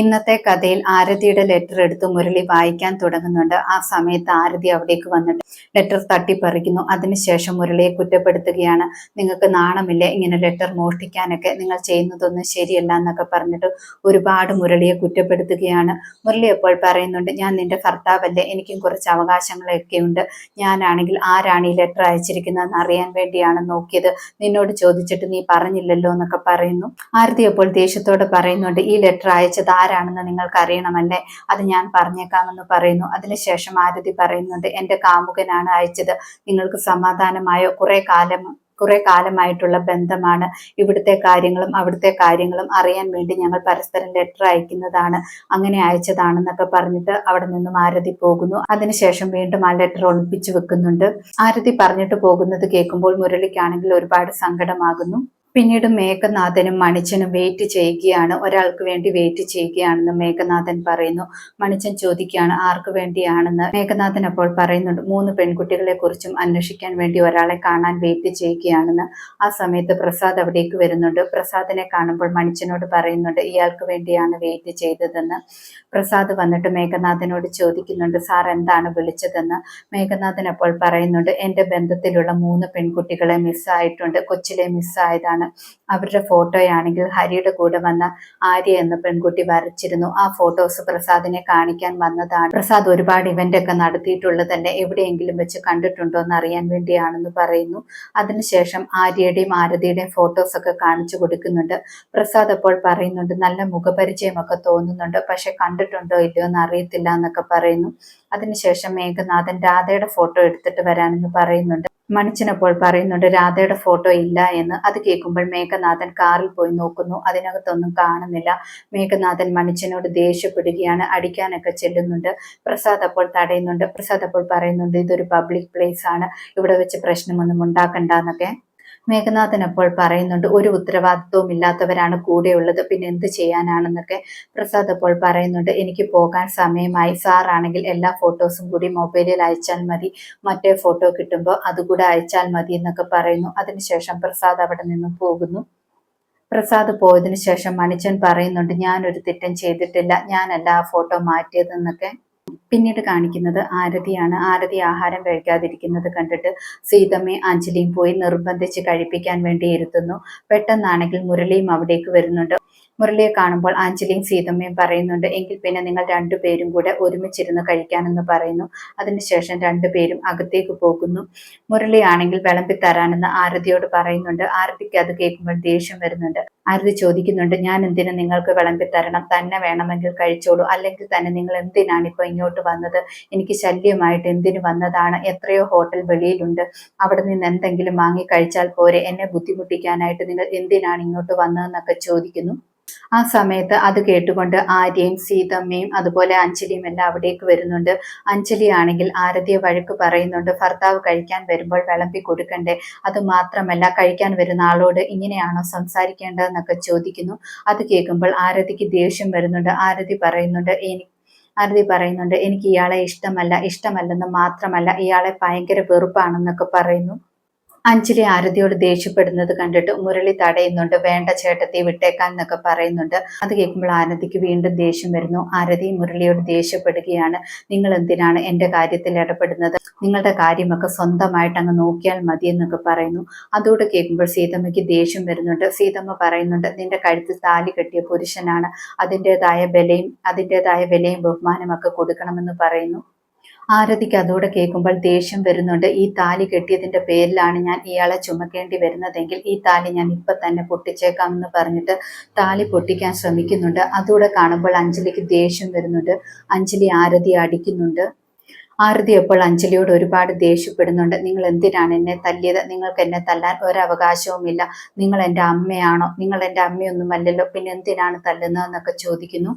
ഇന്നത്തെ കഥയിൽ ആരതിയുടെ ലെറ്റർ എടുത്ത് മുരളി വായിക്കാൻ തുടങ്ങുന്നുണ്ട്. ആ സമയത്ത് ആരതി അവിടേക്ക് വന്നിട്ട് ലെറ്റർ തട്ടിപ്പറിക്കുന്നു. അതിനുശേഷം മുരളിയെ കുറ്റപ്പെടുത്തുകയാണ്. നിങ്ങൾക്ക് നാണമില്ല ഇങ്ങനെ ലെറ്റർ മോഷ്ടിക്കാനൊക്കെ? നിങ്ങൾ ചെയ്യുന്നതൊന്നും ശരിയല്ല എന്നൊക്കെ പറഞ്ഞിട്ട് ഒരുപാട് മുരളിയെ കുറ്റപ്പെടുത്തുകയാണ്. മുരളി എപ്പോൾ പറയുന്നുണ്ട് ഞാൻ നിന്റെ ഭർത്താവല്ലേ. എനിക്കും കുറച്ച് അവകാശങ്ങളൊക്കെ ഉണ്ട്. ഞാനാണെങ്കിൽ ആരാണ് ഈ ലെറ്റർ അയച്ചിരിക്കുന്നതെന്ന് അറിയാൻ വേണ്ടിയാണ് നോക്കിയത്. നിന്നോട് ചോദിച്ചിട്ട് നീ പറഞ്ഞില്ലല്ലോ എന്നൊക്കെ പറയുന്നു. ആരതി അപ്പോൾ ദേഷ്യത്തോടെ പറയുന്നുണ്ട് ഈ ലെറ്റർ അയച്ചത് ആരാണെന്ന് നിങ്ങൾക്ക് അറിയണമല്ലേ അത് ഞാൻ പറഞ്ഞേക്കാമെന്ന് പറയുന്നു. അതിനുശേഷം ആരതി പറയുന്നുണ്ട് എന്റെ കാമുകനാണ് അയച്ചത്. നിങ്ങൾക്ക് സമാധാനമായോ? കുറെ കാലം കുറെ കാലമായിട്ടുള്ള ബന്ധമാണ്. ഇവിടുത്തെ കാര്യങ്ങളും അവിടുത്തെ കാര്യങ്ങളും അറിയാൻ വേണ്ടി ഞങ്ങൾ പരസ്പരം ലെറ്റർ അയക്കുന്നതാണ്. അങ്ങനെ അയച്ചതാണെന്നൊക്കെ പറഞ്ഞിട്ട് അവിടെ നിന്നും ആരതി പോകുന്നു. അതിനുശേഷം വീണ്ടും ആ ലെറ്റർ ഒളിപ്പിച്ചു വെക്കുന്നുണ്ട്. ആരതി പറഞ്ഞിട്ട് പോകുന്നത് കേൾക്കുമ്പോൾ മുരളിക്കാണെങ്കിൽ ഒരുപാട് സങ്കടമാകുന്നു. പിന്നീട് മേഘനാഥനും മണിച്ചനും വെയിറ്റ് ചെയ്യുകയാണ്. ഒരാൾക്ക് വേണ്ടി വെയിറ്റ് ചെയ്യുകയാണെന്ന് മേഘനാഥൻ പറയുന്നു. മണിച്ചൻ ചോദിക്കുകയാണ് ആർക്ക് വേണ്ടിയാണെന്ന്? മേഘനാഥൻ അപ്പോൾ പറയുന്നുണ്ട് മൂന്ന് പെൺകുട്ടികളെ കുറിച്ചും അന്വേഷിക്കാൻ വേണ്ടി ഒരാളെ കാണാൻ വെയിറ്റ് ചെയ്യുകയാണെന്ന്. ആ സമയത്ത് പ്രസാദ് അവിടേക്ക് വരുന്നുണ്ട്. പ്രസാദിനെ കാണുമ്പോൾ മണിച്ചനോട് പറയുന്നുണ്ട് ഇയാൾക്ക് വേണ്ടിയാണ് വെയിറ്റ് ചെയ്തതെന്ന്. പ്രസാദ് വന്നിട്ട് മേഘനാഥനോട് ചോദിക്കുന്നുണ്ട് സാർ എന്താണ് വിളിച്ചതെന്ന്? മേഘനാഥൻ അപ്പോൾ പറയുന്നുണ്ട് എന്റെ ബന്ധത്തിലുള്ള മൂന്ന് പെൺകുട്ടികളെ മിസ്സായിട്ടുണ്ട് കൊച്ചിലെ മിസ്സായതാണ് അവരുടെ ഫോട്ടോയാണെങ്കിൽ ഹരിയുടെ കൂടെ വന്ന ആര്യ എന്ന പെൺകുട്ടി വരച്ചിരുന്നു. ആ ഫോട്ടോസ് പ്രസാദിനെ കാണിക്കാൻ വന്നതാണ്. പ്രസാദ് ഒരുപാട് ഇവന്റ് ഒക്കെ നടത്തിയിട്ടുള്ളത് തന്നെ എവിടെയെങ്കിലും വെച്ച് കണ്ടിട്ടുണ്ടോ എന്ന് അറിയാൻ വേണ്ടിയാണെന്ന് പറയുന്നു. അതിനുശേഷം ആര്യയുടെയും ആരതിയുടെയും ഫോട്ടോസ് ഒക്കെ കാണിച്ചു കൊടുക്കുന്നുണ്ട്. പ്രസാദ് അപ്പോൾ പറയുന്നുണ്ട് നല്ല മുഖപരിചയമൊക്കെ തോന്നുന്നുണ്ട്. പക്ഷെ കണ്ടിട്ടുണ്ടോ ഇല്ലയോ എന്ന് അറിയത്തില്ല എന്നൊക്കെ പറയുന്നു. അതിനുശേഷം മേഘനാഥൻ രാധയുടെ ഫോട്ടോ എടുത്തിട്ട് വരാനെന്ന് പറയുന്നുണ്ട്. മണിച്ചനപ്പോൾ പറയുന്നുണ്ട് രാധയുടെ ഫോട്ടോ ഇല്ല എന്ന്. അത് കേൾക്കുമ്പോൾ മേഘനാഥൻ കാറിൽ പോയി നോക്കുന്നു. അതിനകത്തൊന്നും കാണുന്നില്ല. മേഘനാഥൻ മണിച്ചനോട് ദേഷ്യപ്പെടുകയാണ്. അടിക്കാനൊക്കെ ചെല്ലുന്നുണ്ട്. പ്രസാദ് അപ്പോൾ തടയുന്നുണ്ട്. പ്രസാദ് അപ്പോൾ പറയുന്നുണ്ട് ഇതൊരു പബ്ലിക് പ്ലേസ് ആണ്. ഇവിടെ വെച്ച് പ്രശ്നമൊന്നും ഉണ്ടാക്കണ്ട എന്നൊക്കെ. മേഘനാഥൻ അപ്പോൾ പറയുന്നുണ്ട് ഒരു ഉത്തരവാദിത്വവും ഇല്ലാത്തവരാണ് കൂടെയുള്ളത് പിന്നെ എന്ത് ചെയ്യാനാണെന്നൊക്കെ പ്രസാദ് അപ്പോൾ പറയുന്നുണ്ട് എനിക്ക് പോകാൻ സമയമായി സാറാണെങ്കിൽ എല്ലാ ഫോട്ടോസും കൂടി മൊബൈലിൽ അയച്ചാൽ മതി മറ്റേ ഫോട്ടോ കിട്ടുമ്പോൾ അതുകൂടെ അയച്ചാൽ മതി എന്നൊക്കെ പറയുന്നു. അതിനുശേഷം പ്രസാദ് അവിടെ നിന്നും പോകുന്നു. പ്രസാദ് പോയതിനു ശേഷം മണിച്ചൻ പറയുന്നുണ്ട് ഞാനൊരു തെറ്റും ചെയ്തിട്ടില്ല ഞാനല്ല ആ ഫോട്ടോ മാറ്റിയതെന്നൊക്കെ. പിന്നീട് കാണിക്കുന്നത് ആരതിയാണ്. ആരതി ആഹാരം കഴിക്കാതിരിക്കുന്നത് കണ്ടിട്ട് സീതമ്മയും അഞ്ജലിയും പോയി നിർബന്ധിച്ച് കഴിപ്പിക്കാൻ വേണ്ടി ഇരുത്തുന്നു. പെട്ടെന്നാണെങ്കിൽ മുരളിയും അവിടേക്ക് വരുന്നുണ്ട്. മുരളിയെ കാണുമ്പോൾ ആഞ്ചലിയും സീതമ്മയും പറയുന്നുണ്ട് എങ്കിൽ പിന്നെ നിങ്ങൾ രണ്ടുപേരും കൂടെ ഒരുമിച്ചിരുന്ന് കഴിക്കാനെന്ന് പറയുന്നു. അതിനുശേഷം രണ്ടുപേരും അകത്തേക്ക് പോകുന്നു. മുരളിയാണെങ്കിൽ വിളമ്പി തരാനെന്ന് ആരതിയോട് പറയുന്നുണ്ട്. ആരതിക്ക് അത് കേൾക്കുമ്പോൾ ദേഷ്യം വരുന്നുണ്ട്. ആരതി ചോദിക്കുന്നുണ്ട് ഞാൻ എന്തിനു നിങ്ങൾക്ക് വിളമ്പി തരണം? തന്നെ വേണമെങ്കിൽ കഴിച്ചോളൂ. അല്ലെങ്കിൽ തന്നെ നിങ്ങൾ എന്തിനാണ് ഇപ്പൊ ഇങ്ങോട്ട് വന്നത്? എനിക്ക് ശല്യമായിട്ട് എന്തിനു വന്നതാണ്? എത്രയോ ഹോട്ടൽ വെളിയിലുണ്ട്. അവിടെ നിന്ന് എന്തെങ്കിലും വാങ്ങി കഴിച്ചാൽ പോരെ. എന്നെ ബുദ്ധിമുട്ടിക്കാനായിട്ട് നിങ്ങൾ എന്തിനാണ് ഇങ്ങോട്ട് വന്നതെന്നൊക്കെ ചോദിക്കുന്നു. ആ സമയത്ത് അത് കേട്ടുകൊണ്ട് ആര്യയും സീതമ്മയും അതുപോലെ അഞ്ജലിയും എല്ലാം അവിടേക്ക് വരുന്നുണ്ട്. അഞ്ജലി ആണെങ്കിൽ ആരതിയെ വഴക്ക് പറയുന്നുണ്ട്. ഭർത്താവ് കഴിക്കാൻ വരുമ്പോൾ വിളമ്പി കൊടുക്കണ്ടേ? അത് മാത്രമല്ല കഴിക്കാൻ വരുന്ന ആളോട് ഇങ്ങനെയാണോ സംസാരിക്കേണ്ടതെന്നൊക്കെ ചോദിക്കുന്നു. അത് കേൾക്കുമ്പോൾ ആരതിക്ക് ദേഷ്യം വരുന്നുണ്ട്. ആരതി പറയുന്നുണ്ട് എനിക്ക് ആരതി പറയുന്നുണ്ട് എനിക്ക് ഇയാളെ ഇഷ്ടമല്ല ഇഷ്ടമല്ലെന്ന് മാത്രമല്ല ഇയാളെ ഭയങ്കര വെറുപ്പാണെന്നൊക്കെ പറയുന്നു. അഞ്ജലി ആരതിയോട് ദേഷ്യപ്പെടുന്നത് കണ്ടിട്ട് മുരളി തടയുന്നുണ്ട് വേണ്ട ചേട്ടത്തെ വിട്ടേക്കാൻ എന്നൊക്കെ പറയുന്നുണ്ട്. അത് കേൾക്കുമ്പോൾ ആരതിക്ക് വീണ്ടും ദേഷ്യം വരുന്നു. ആരതി മുരളിയോട് ദേഷ്യപ്പെടുകയാണ്. നിങ്ങൾ എന്തിനാണ് എന്റെ കാര്യത്തിൽ ഇടപെടുന്നത്? നിങ്ങളുടെ കാര്യമൊക്കെ സ്വന്തമായിട്ട് അങ്ങ് നോക്കിയാൽ മതി എന്നൊക്കെ പറയുന്നു. അതോടെ കേൾക്കുമ്പോൾ സീതമ്മയ്ക്ക് ദേഷ്യം വരുന്നുണ്ട്. സീതമ്മ പറയുന്നുണ്ട് നിന്റെ കഴുത്തിൽ താലി കെട്ടിയ പുരുഷനാണ്. അതിന്റെതായ വിലയും അതിന്റെതായ വിലയും ബഹുമാനമൊക്കെ കൊടുക്കണമെന്ന് പറയുന്നു. ആരതിക്ക് അതോടെ കേൾക്കുമ്പോൾ ദേഷ്യം വരുന്നുണ്ട്. ഈ താലി കെട്ടിയതിന്റെ പേരിലാണ് ഞാൻ ഇയാളെ ചുമക്കേണ്ടി വരുന്നതെങ്കിൽ ഈ താലി ഞാൻ ഇപ്പൊ തന്നെ പൊട്ടിച്ചേക്കാമെന്ന് പറഞ്ഞിട്ട് താലി പൊട്ടിക്കാൻ ശ്രമിക്കുന്നുണ്ട്. അതോടെ കാണുമ്പോൾ അഞ്ജലിക്ക് ദേഷ്യം വരുന്നുണ്ട്. അഞ്ജലി ആരതി അടിക്കുന്നുണ്ട്. ആരതി അപ്പോൾ അഞ്ജലിയോട് ഒരുപാട് ദേഷ്യപ്പെടുന്നുണ്ട്. നിങ്ങൾ എന്തിനാണ് എന്നെ തല്ലിയത്? നിങ്ങൾക്ക് എന്നെ തല്ലാൻ ഒരവകാശവുമില്ല. നിങ്ങൾ എന്റെ അമ്മയാണോ? നിങ്ങൾ എന്റെ അമ്മയൊന്നും അല്ലല്ലോ പിന്നെ എന്തിനാണ് തല്ലുന്നതെന്നൊക്കെ ചോദിക്കുന്നു.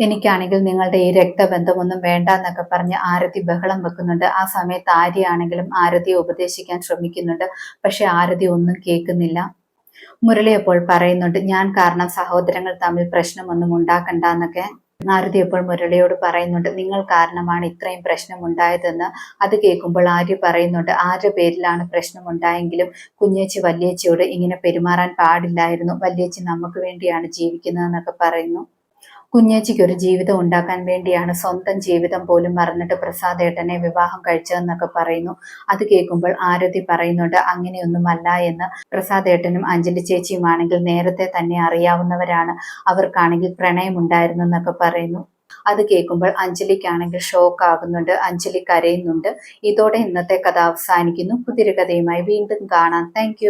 എനിക്കാണെങ്കിൽ നിങ്ങളുടെ ഈ രക്തബന്ധമൊന്നും വേണ്ട എന്നൊക്കെ പറഞ്ഞ് ആരതി ബഹളം വെക്കുന്നുണ്ട്. ആ സമയത്ത് ആര്യാണെങ്കിലും ആരതിയെ ഉപദേശിക്കാൻ ശ്രമിക്കുന്നുണ്ട്. പക്ഷെ ആരതി ഒന്നും കേൾക്കുന്നില്ല. മുരളി അപ്പോൾ പറയുന്നുണ്ട് ഞാൻ കാരണം സഹോദരങ്ങൾ തമ്മിൽ പ്രശ്നമൊന്നും ഉണ്ടാക്കണ്ട എന്നൊക്കെ ആരതി അപ്പോൾ മുരളിയോട് പറയുന്നുണ്ട് നിങ്ങൾ കാരണമാണ് ഇത്രയും പ്രശ്നം ഉണ്ടായതെന്ന് അത് കേൾക്കുമ്പോൾ ആര്യ പറയുന്നുണ്ട് ആരുടെ പേരിലാണ് പ്രശ്നം ഉണ്ടായെങ്കിലും കുഞ്ഞേച്ചി വല്യേച്ചിയോട് ഇങ്ങനെ പെരുമാറാൻ പാടില്ലായിരുന്നു. വല്യേച്ചി നമുക്ക് വേണ്ടിയാണ് ജീവിക്കുന്നതെന്നൊക്കെ പറയുന്നു. കുഞ്ഞേച്ചിക്ക് ഒരു ജീവിതം ഉണ്ടാക്കാൻ വേണ്ടിയാണ് സ്വന്തം ജീവിതം പോലും മറന്നിട്ട് പ്രസാദ് ഏട്ടനെ വിവാഹം കഴിച്ചതെന്നൊക്കെ പറയുന്നു. അത് കേൾക്കുമ്പോൾ ആരതി പറയുന്നുണ്ട് അങ്ങനെയൊന്നുമല്ല എന്ന്. പ്രസാദ് ഏട്ടനും അഞ്ജലി ചേച്ചിയുമാണെങ്കിൽ നേരത്തെ തന്നെ അറിയാവുന്നവരാണ്. അവർക്കാണെങ്കിൽ പ്രണയം ഉണ്ടായിരുന്നു എന്നൊക്കെ പറയുന്നു. അത് കേൾക്കുമ്പോൾ അഞ്ജലിക്കാണെങ്കിൽ ഷോക്ക് ആകുന്നുണ്ട് അഞ്ജലി കരയുന്നുണ്ട്. ഇതോടെ ഇന്നത്തെ കഥ അവസാനിക്കുന്നു. പുതിയൊരു കഥയുമായി വീണ്ടും കാണാം. താങ്ക്